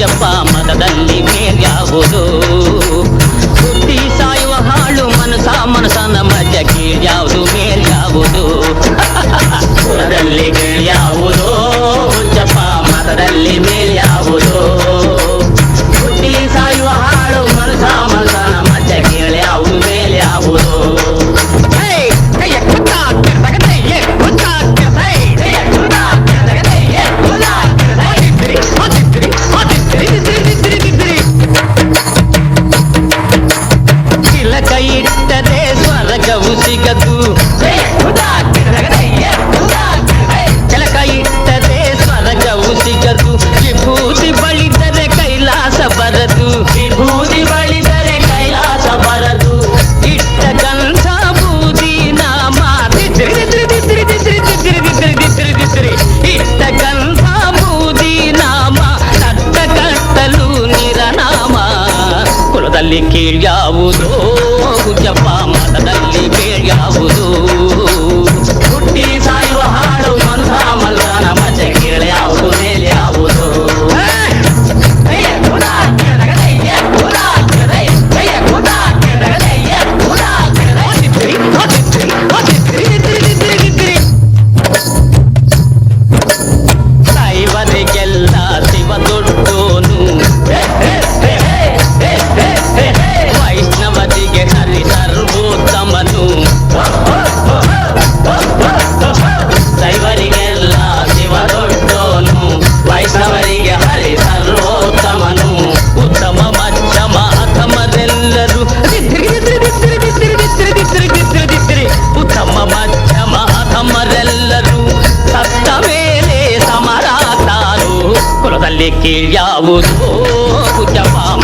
ಮಂಜಪ್ಪ ಮತದಲ್ಲಿ ಮೇಲ್ಯಾಗುವುದು ಇಟ್ಟರೆ ಸ್ವರ್ಗವು ಸಿಗದು ಚಲಕ ಇಟ್ಟರೆ ಸ್ವರ್ಗವು ಸಿಗದು ವಿಭೂತಿ ಬಳಿದರೆ ಕೈಲಾಸ ಬರದು ವಿಭೂತಿ ಬಳಿದರೆ ಕೈಲಾಸ ಬರದು ಇಟ್ಟ ಗಂಧ ಬೂದಿ ನಾಮ ಇಟ್ಟ ಗಂಧ ಬೂದಿ ನಾಮ ಕಟ್ಟ ಕಟ್ಟಲು ನಿರನಾಮ ಕುಲದಲ್ಲಿ ಕೀಳ್ಯಾವುದೋ ಗುಜಪ್ಪ ಬೇರೆ ಯಾವುದು. ಕಿಳಿಯಾವುದೋ ಕುಜಪಾಮ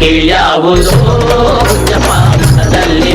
ಗಿಳಿಯಾವುದೋ ಜಪಾನದಲ್ಲಿ